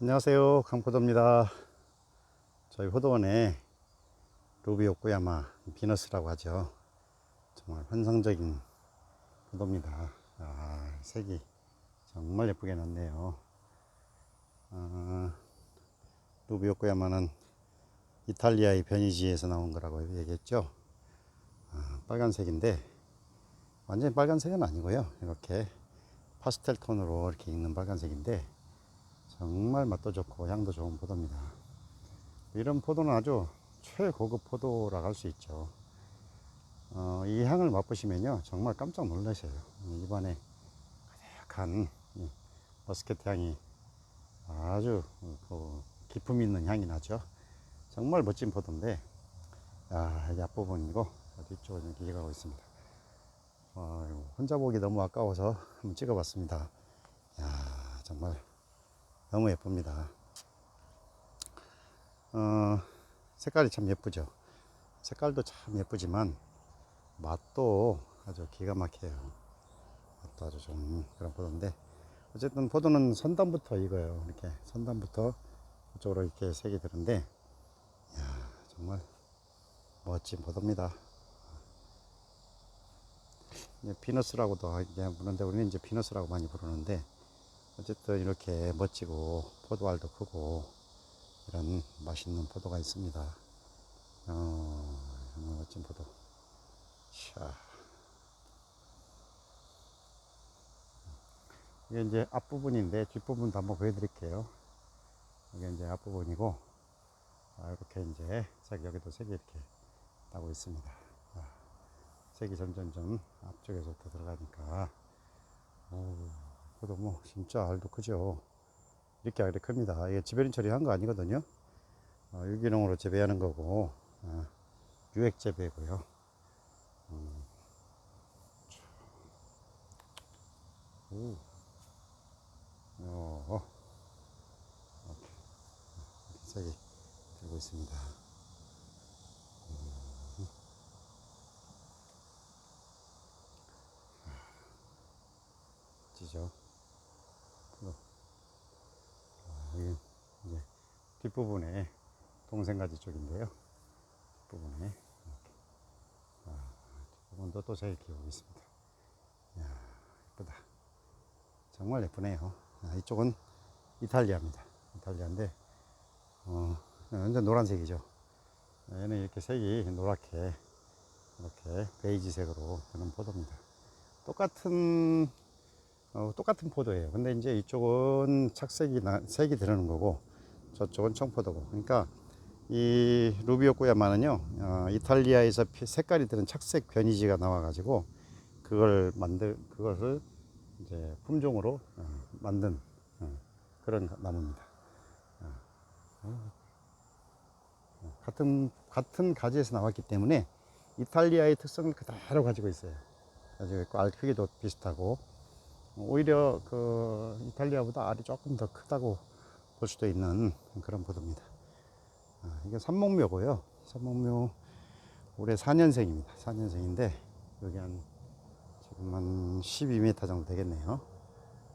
안녕하세요. 강포도입니다. 저희 호도원에 루비 오쿠야마 비너스라고 하죠. 정말 환상적인 포도입니다. 아, 색이 정말 예쁘게 났네요. 아, 루비 오쿠야마는 이탈리아의 변이지에서 나온 거라고 얘기했죠. 아, 빨간색인데 완전히 빨간색은 아니고요. 이렇게 파스텔 톤으로 이렇게 있는 빨간색인데 정말 맛도 좋고 향도 좋은 포도입니다. 이런 포도는 아주 최고급 포도라고 할 수 있죠. 어, 이 향을 맛보시면요 정말 깜짝 놀라셔요. 입안에 가득한 이 머스켓 향이 아주 그 기품 있는 향이 나죠. 정말 멋진 포도인데 야, 이게 앞부분이고 뒤쪽은 이렇게 이어가고 있습니다. 아이고, 혼자 보기 너무 아까워서 한번 찍어봤습니다. 야 정말 너무 예쁩니다. 어, 색깔이 참 예쁘죠. 색깔도 참 예쁘지만 맛도 아주 기가 막혀요. 맛도 아주 좋은 그런 포도인데 어쨌든 포도는 선단부터 익어요. 이렇게 선단부터 이쪽으로 이렇게 색이 드는데 야 정말 멋진 포도입니다. 비너스라고도 부르는데 우리는 이제 비너스라고 많이 부르는데 어쨌든 이렇게 멋지고 포도알도 크고 이런 맛있는 포도가 있습니다. 어, 정말 멋진 포도. 자. 이게 이제 앞부분인데 뒷부분도 한번 보여드릴게요. 이게 이제 앞부분이고 아, 이렇게 이제 색 여기도 색이 이렇게 나고 있습니다. 아, 색이 점점점 앞쪽에서부터 들어가니까 오. 그래도 뭐 진짜 알도 크죠. 이렇게 알이 큽니다. 이게 지배린 처리한 거 아니거든요. 어, 유기농으로 재배하는 거고 어, 유액 재배고요. 음. 오. 어. 색이 들고 있습니다. 지죠. 여기 이제 뒷부분에 동생가지 쪽인데요. 뒷부분에 이렇게. 아, 뒷부분도 또잘 키우고 있습니다. 이야, 예쁘다. 정말 예쁘네요. 아, 이쪽은 이탈리아입니다. 이탈리아인데, 어, 완전 노란색이죠. 얘는 이렇게 색이 노랗게, 이렇게 베이지색으로 되는 포도입니다. 똑같은 어, 똑같은 포도예요. 근데 이제 이쪽은 착색이 나, 색이 들어는 거고 저쪽은 청포도고. 그러니까 이 루비오 꾸야마는요 어, 이탈리아에서 피- 색깔이 드는 착색 변이지가 나와가지고 그걸 만들 그것을 이제 품종으로 어, 만든 어, 그런 나무입니다. 어, 어, 같은 같은 가지에서 나왔기 때문에 이탈리아의 특성을 그대로 가지고 있어요. 가지고 있고 알 크기도 비슷하고 오히려 그 이탈리아보다 알이 조금 더 크다고 볼 수도 있는 그런 포도입니다. 아, 이게 삼목묘고요. 삼목묘 올해 4년생입니다. 4년생인데 여기 한 지금 한 12m 정도 되겠네요.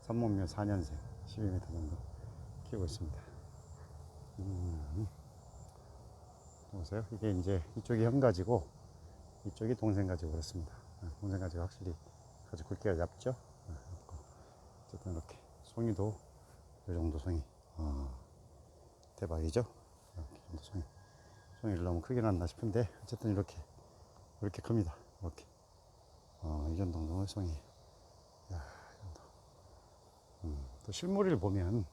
삼목묘 4년생 12m 정도 키우고 있습니다. 음, 보세요. 이게 이제 이쪽이 형 가지고 이쪽이 동생 가지고 그렇습니다. 아, 동생 가지고 확실히 아주 굵기가 얇죠. 어쨌든 이렇게 송이도 이 정도 송이 어, 대박이죠? 이렇게 정도 송이. 송이를 너무 크게 났나 싶은데 어쨌든 이렇게 이렇게 큽니다. 이렇게. 어, 이 정도는 송이 야, 이 정도. 음, 또 실물을 보면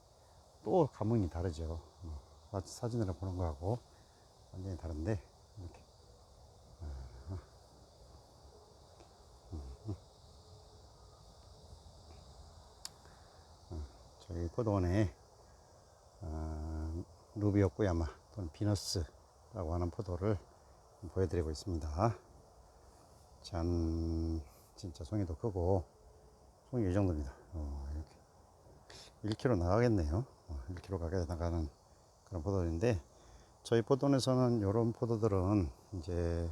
또 감흥이 다르죠. 어, 사- 사진으로 보는 거하고 완전히 다른데 이렇게 저희 포도원에 어, 루비오 꾸야마 또는 비너스라고 하는 포도를 보여드리고 있습니다. 짠, 진짜 송이도 크고 송이 이 정도입니다. 어, 이렇게 1kg 나가겠네요. 어, 1kg 가게 나가는 그런 포도인데 저희 포도원에서는 이런 포도들은 이제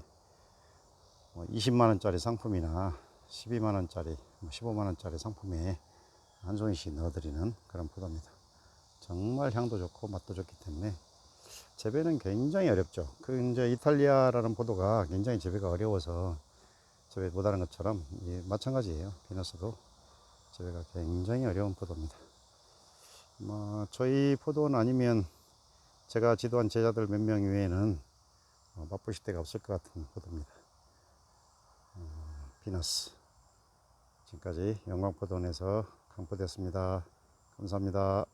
20만 원짜리 상품이나 12만 원짜리, 15만 원짜리 상품에 한 송이씩 넣어드리는 그런 포도입니다. 정말 향도 좋고 맛도 좋기 때문에 재배는 굉장히 어렵죠. 그 이제 이탈리아라는 포도가 굉장히 재배가 어려워서 재배 못하는 것처럼 이 마찬가지예요. 비너스도 재배가 굉장히 어려운 포도입니다. 뭐 저희 포도는 아니면 제가 지도한 제자들 몇 명 외에는 어, 맛보실 데가 없을 것 같은 포도입니다. 어, 비너스. 지금까지 영광포도원에서 강포됐습니다. 감사합니다.